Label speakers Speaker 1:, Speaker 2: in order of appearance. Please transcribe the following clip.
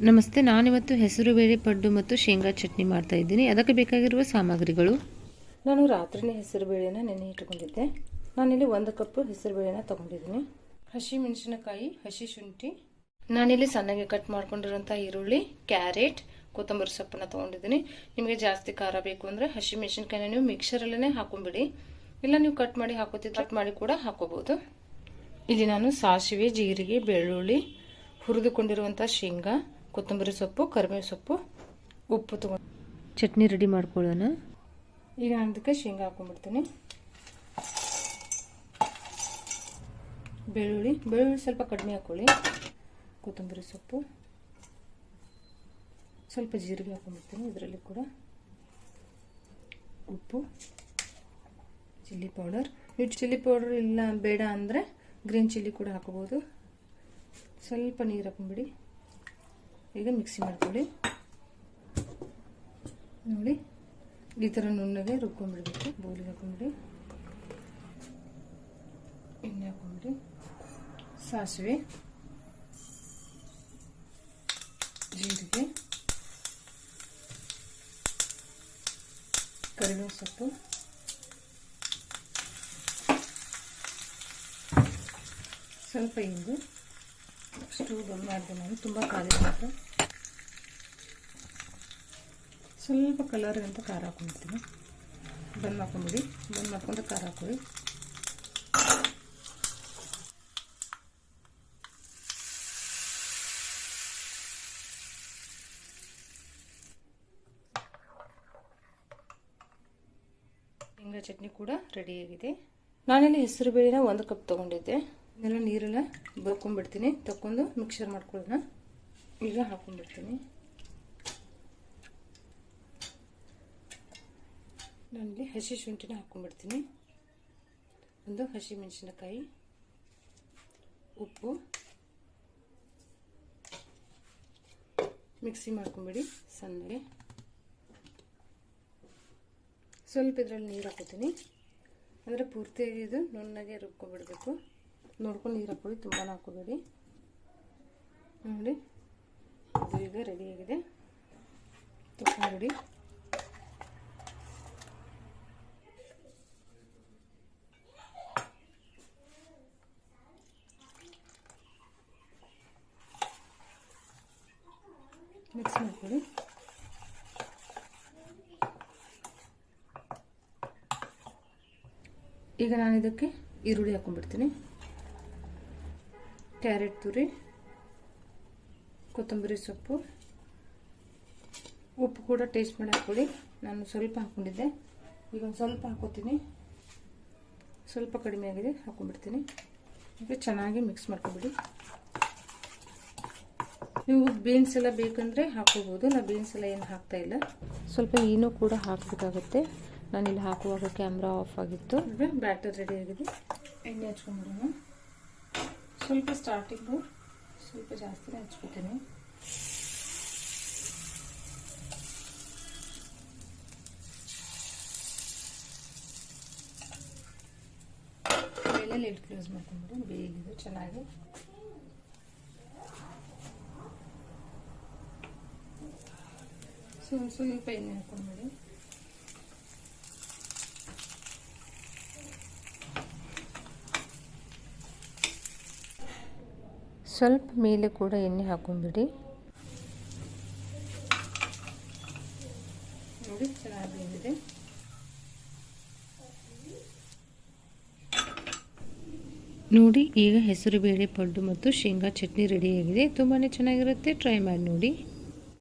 Speaker 1: ನಮಸ್ತೆ, ನಾನಿವತ್ತು ಹೆಸರುಬೇಳೆ ಪಡ್ಡು ಮತ್ತು ಶೇಂಗಾ ಚಟ್ನಿ ಮಾಡ್ತಾ ಇದ್ದೀನಿ. ಅದಕ್ಕೆ ಬೇಕಾಗಿರುವ ಸಾಮಗ್ರಿಗಳು?
Speaker 2: ನಾನು ರಾತ್ರಿನೇ ಹೆಸರು ಬೇಳೆನ ನೆನೆ ಇಟ್ಕೊಂಡಿದ್ದೆ. ನಾನಿಲ್ಲಿ ಒಂದು ಕಪ್ ಹೆಸರುಬೇಳೆನ ತಗೊಂಡಿದ್ದೀನಿ. ಹಸಿ ಮೆಣಸಿನಕಾಯಿ, ಹಸಿ ಶುಂಠಿ, ನಾನಿಲ್ಲಿ ಸಣ್ಣಗೆ ಕಟ್ ಮಾಡ್ಕೊಂಡಿರೋಂಥ ಈರುಳ್ಳಿ, ಕ್ಯಾರೆಟ್, ಕೊತ್ತಂಬರಿ ಸೊಪ್ಪನ್ನ ತೊಗೊಂಡಿದ್ದೀನಿ. ನಿಮಗೆ ಜಾಸ್ತಿ ಖಾರ ಬೇಕು ಅಂದರೆ ಹಸಿ ಮೆಣಸಿನ್ಕಾಯಿನ ನೀವು ಮಿಕ್ಸರಲ್ಲೇ ಹಾಕೊಂಬಿಡಿ. ಇಲ್ಲ ನೀವು ಕಟ್ ಮಾಡಿ ಹಾಕೋತಿದ್ರೆ ಕಟ್ ಮಾಡಿ ಕೂಡ ಹಾಕೋಬೋದು. ಇಲ್ಲಿ ನಾನು ಸಾಸಿವೆ, ಜೀರಿಗೆ, ಬೆಳ್ಳುಳ್ಳಿ, ಹುರಿದುಕೊಂಡಿರುವಂಥ ಶೇಂಗಾ ಕೊತ್ತಂಬರಿ ಸೊಪ್ಪು ಕರಿಬೇವು ಸೊಪ್ಪು ಉಪ್ಪು ತಗೊಂಡು
Speaker 1: ಚಟ್ನಿ ರೆಡಿ ಮಾಡ್ಕೊಳ್ಳೋಣ.
Speaker 2: ಈಗ ನಾನು ಅದಕ್ಕೆ ಶೇಂಗಾ ಹಾಕೊಂಡ್ಬಿಡ್ತೀನಿ. ಬೆಳ್ಳುಳ್ಳಿ ಬೆಳ್ಳುಳ್ಳಿ ಸ್ವಲ್ಪ ಕಡಿಮೆ ಹಾಕೊಳ್ಳಿ. ಕೊತ್ತಂಬರಿ ಸೊಪ್ಪು. ಸ್ವಲ್ಪ ಜೀರಿಗೆ ಹಾಕೊಂಡ್ಬಿಡ್ತೀನಿ ಇದರಲ್ಲಿ ಕೂಡ ಉಪ್ಪು ಚಿಲ್ಲಿ ಪೌಡರ್. ನೀವು ಚಿಲ್ಲಿ ಪೌಡರ್ ಇಲ್ಲ ಬೇಡ ಅಂದರೆ ಗ್ರೀನ್ ಚಿಲ್ಲಿ ಕೂಡ ಹಾಕೋಬೋದು. ಸ್ವಲ್ಪ ನೀರು ಹಾಕೊಂಬಿಡಿ ಈಗ ಮಿಕ್ಸಿ ಮಾಡ್ಕೊಳ್ಳಿ. ನೋಡಿ, ಈ ಥರ ನುಣ್ಣಗೆ ರುಬ್ಕೊಂಡ್ಬಿಡ್ಬೇಕು, ಬೌಲಿಗೆ ಹಾಕೊಂಡ್ಬಿಡಿ. ಎಣ್ಣೆ ಹಾಕೊಂಡ್ಬಿಡಿ. ಸಾಸಿವೆ. ಜೀರಿಗೆ. ಕರಿಬೇವು ಸೊಪ್ಪು. ಸ್ವಲ್ಪ ಇಂಗು. ಸ್ಟವ್ ಬಂದ್ ಮಾಡಿದೆ ನಾನು, ತುಂಬ ಕಾಲಿತ್ತು ಸ್ವಲ್ಪ. ಕಲರ್ ಅಂತ ಖಾರ ಹಾಕೊಂಡ್ಬಿಡ್ತೀನಿ. ಬಂದ್ ಮಾಡ್ಕೊಂಬಿಡಿ, ಬಂದ್ ಮಾಡ್ಕೊಂಡು ಖಾರ ಹಾಕೊಳ್ಳಿ. ಶೇಂಗಾ ಚಟ್ನಿ ಕೂಡ ರೆಡಿಯಾಗಿದೆ ನಾನಿಲ್ಲಿ ಹೆಸರು ಬೇಳೆನ ಒಂದು ಕಪ್ ತೊಗೊಂಡಿದ್ದೆ. ಇದೆಲ್ಲ ನೀರೆಲ್ಲ ಬರ್ಕೊಂಡ್ಬಿಡ್ತೀನಿ. ತಕೊಂಡು ಮಿಕ್ಸರ್ ಮಾಡ್ಕೊಳ್ಳೋಣ. ಈಗ ಹಾಕೊಂಡ್ಬಿಡ್ತೀನಿ. ನನಗೆ ಹಸಿ ಶುಂಠಿನ ಹಾಕೊಂಡ್ಬಿಡ್ತೀನಿ. ಒಂದು ಹಸಿ ಮೆಣಸಿನಕಾಯಿ, ಉಪ್ಪು. ಮಿಕ್ಸಿ ಮಾಡ್ಕೊಂಬಿಡಿ ಸಣ್ಣಗೆ. ಸ್ವಲ್ಪ ಇದರಲ್ಲಿ ನೀರು ಹಾಕೋತೀನಿ. ಅಂದರೆ ಪೂರ್ತಿಯಾಗಿ ಇದು ನುಣ್ಣಗೆ ರುಬ್ಕೊಂಡ್ಬಿಡ್ಬೇಕು. ನೋಡ್ಕೊಂಡು ನೀರು ಹಾಕೊಳ್ಳಿ ತುಂಬ ಹಾಕೋಬೇಡಿ. ನೋಡಿ, ಇದು ಈಗ ರೆಡಿಯಾಗಿದೆ ತಗೊಂಡ್ಬಿಡಿ ಮಿಕ್ಸ್ ಮಾಡ್ಕೊಳ್ಳಿ. ಈಗ ನಾನು ಇದಕ್ಕೆ ಈರುಳ್ಳಿ ಹಾಕೊಂಡ್ಬಿಡ್ತೀನಿ. ಕ್ಯಾರೆಟ್ ತುರಿ ಕೊತ್ತಂಬರಿ ಸೊಪ್ಪು ಉಪ್ಪು ಕೂಡ ಟೇಸ್ಟ್ ಮಾಡಿ ಹಾಕ್ಕೊಳ್ಳಿ. ನಾನು ಸ್ವಲ್ಪ ಹಾಕ್ಕೊಂಡಿದ್ದೆ. ಈಗ ಒಂದು ಸ್ವಲ್ಪ ಹಾಕೋತೀನಿ. ಸ್ವಲ್ಪ ಕಡಿಮೆ ಆಗಿದೆ ಹಾಕೊಂಡ್ಬಿಡ್ತೀನಿ. ಈಗ ಚೆನ್ನಾಗಿ ಮಿಕ್ಸ್ ಮಾಡ್ಕೊಬಿಡಿ. ನೀವು ಬೀನ್ಸ್ ಎಲ್ಲ ಬೇಕಂದರೆ ಹಾಕೋಬೋದು ನಾನು ಬೀನ್ಸ್ ಎಲ್ಲ ಏನು ಹಾಕ್ತಾ ಇಲ್ಲ.
Speaker 1: ಸ್ವಲ್ಪ ಏನೂ ಕೂಡ ಹಾಕಬೇಕಾಗುತ್ತೆ. ನಾನಿಲ್ಲಿ ಹಾಕುವಾಗ ಕ್ಯಾಮ್ರಾ ಆಫ್ ಆಗಿತ್ತು.
Speaker 2: ಅಂದರೆ ಬ್ಯಾಟರ್ ರೆಡಿ ಆಗಿದೆ. ಎಣ್ಣೆ ಹಚ್ಕೊಂಡ್ಬಿಡೋಣ ಸ್ವಲ್ಪ ಸ್ಟಾರ್ಟಿಂಗು ಸ್ವಲ್ಪ ಜಾಸ್ತಿನೇ ಹಚ್ಕೊತೀನಿ ಮೇಲೆ ಲಿಡ್ ಕ್ಲೋಸ್ ಮಾಡ್ಕೊಂಡ್ಬಿಡಿ ಬೇಯಿದೆ ಚೆನ್ನಾಗಿ. ಸ್ವಲ್ಪ ಸ್ವಲ್ಪ ಎಣ್ಣೆ ಹಾಕೊಂಡ್ಬಿಡಿ
Speaker 1: ಸ್ವಲ್ಪ ಮೇಲೆ ಕೂಡ ಎಣ್ಣೆ ಹಾಕೊಂಡ್ಬಿಡಿ.
Speaker 2: ನೋಡಿ ಹೆಸರು
Speaker 1: ನೋಡಿ, ಈಗ ಹೆಸರುಬೇಳೆ ಪಡ್ಡು ಮತ್ತು ಶೇಂಗಾ ಚಟ್ನಿ ರೆಡಿಯಾಗಿದೆ ತುಂಬಾ ಚೆನ್ನಾಗಿರುತ್ತೆ. ಟ್ರೈ ಮಾಡಿ ನೋಡಿ.